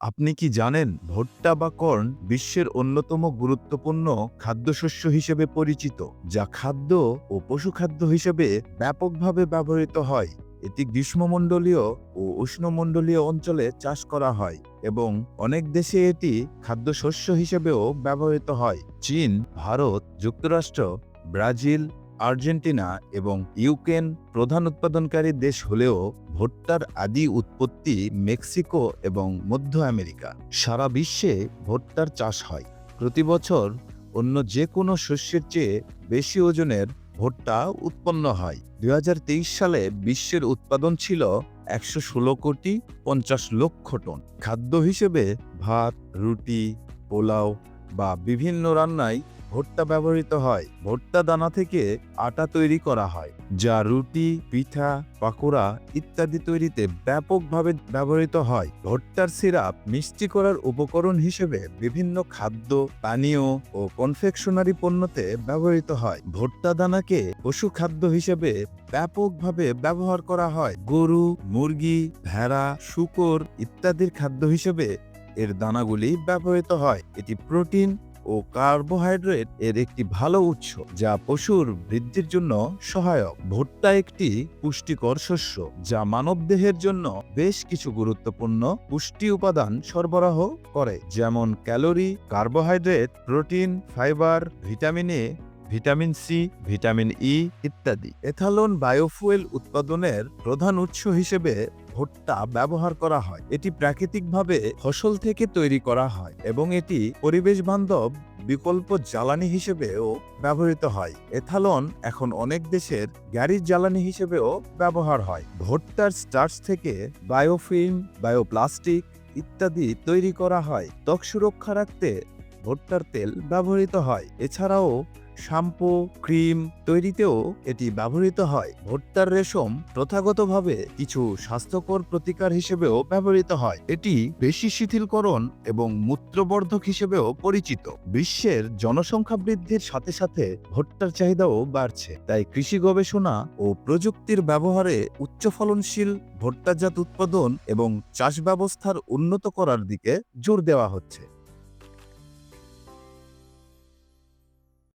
আপনি কি জানেন ভুট্টা বা কর্ন বিশ্বের অন্যতম গুরুত্বপূর্ণ খাদ্যশস্য হিসেবে পরিচিত, যা খাদ্য ও পশুখাদ্য হিসেবে ব্যাপকভাবে ব্যবহৃত হয়? এটি গ্রীষ্মমণ্ডলীয় ও উষ্ণমণ্ডলীয় অঞ্চলে চাষ করা হয় এবং অনেক দেশে এটি খাদ্যশস্য হিসেবেও ব্যবহৃত হয়। চীন, ভারত, যুক্তরাষ্ট্র, ব্রাজিল আর্জেন্টিনা এবং ইউক্রেন প্রধান উৎপাদনকারী দেশ হলেও ভুট্টার আদি উৎপত্তি মেক্সিকো এবং মধ্য আমেরিকা। সারা বিশ্বে ভুট্টার চাষ হয়। প্রতি বছর অন্য যে কোনো শস্যের চেয়ে বেশি ওজনের ভুট্টা উৎপন্ন হয়। দু হাজার তেইশ সালে বিশ্বের উৎপাদন ছিল একশো ষোলো কোটি পঞ্চাশ লক্ষ টন। খাদ্য হিসেবে ভাত, রুটি, পোলাও বা বিভিন্ন রান্নায় ভুট্টা ব্যবহৃত হয়। ভুট্টা দানা থেকে আটা তৈরি করা হয়, যা রুটি, পিঠা, পাকোড়া ইত্যাদি তৈরিতে ব্যাপকভাবে ব্যবহৃত হয়। ভুট্টার সিরাপ মিষ্টি করার উপকরণ হিসেবে বিভিন্ন খাদ্য, পানীয় ও কনফেকশনারি পণ্যতে ব্যবহৃত হয়। ভুট্টা দানাকে পশু খাদ্য হিসেবে ব্যাপকভাবে ব্যবহার করা হয়। গরু, মুরগি, ভেড়া, শুকর ইত্যাদির খাদ্য হিসেবে এর দানাগুলি ব্যবহৃত হয়। এটি প্রোটিন ও কার্বোহাইড্রেট এর একটি ভালো উৎস, যা পশুর বৃদ্ধির জন্য সহায়ক। ভুট্টা একটি পুষ্টিকর শস্য, যা মানব দেহের জন্য বেশ কিছু গুরুত্বপূর্ণ পুষ্টি উপাদান সরবরাহ করে, যেমন calorie, carbohydrate, protein, fibre, vitamin A vitamin C, vitamin E ইত্যাদি। এথালন বায়োফুয়েল উৎপাদনের প্রধান উৎস হিসেবে ভুট্টা ব্যবহার করা হয়। এটি প্রাকৃতিকভাবে ফসল থেকে তৈরি করা হয় এবং এটি পরিবেশ বান্ধব বিকল্প জ্বালানি হিসেবেও ব্যবহৃত হয়। এথালন এখন অনেক দেশের গাড়ির জ্বালানি হিসেবেও ব্যবহার হয়। ভুট্টার স্টার্চ থেকে বায়োফিল্ম বায়োপ্লাস্টিক ইত্যাদি তৈরি করা হয়। ত্বক সুরক্ষা রাখতে ভুট্টার তেল ব্যবহৃত হয়। এছাড়াও শ্যাম্পু, ক্রিম তৈরিতেও এটি ব্যবহৃত হয়। ভুট্টার রেশম প্রথাগতভাবে কিছু স্বাস্থ্যকর প্রতিকার হিসেবেও ব্যবহৃত হয়। এটি বেশি শিথিলকরণ এবং মূত্রবর্ধক হিসেবেও পরিচিত। বিশ্বের জনসংখ্যা বৃদ্ধির সাথে সাথে ভুট্টার চাহিদাও বাড়ছে। তাই কৃষি গবেষণা ও প্রযুক্তির ব্যবহারে উচ্চ ফলনশীল ভুট্টাজাত উৎপাদন এবং চাষ ব্যবস্থার উন্নত করার দিকে জোর দেওয়া হচ্ছে।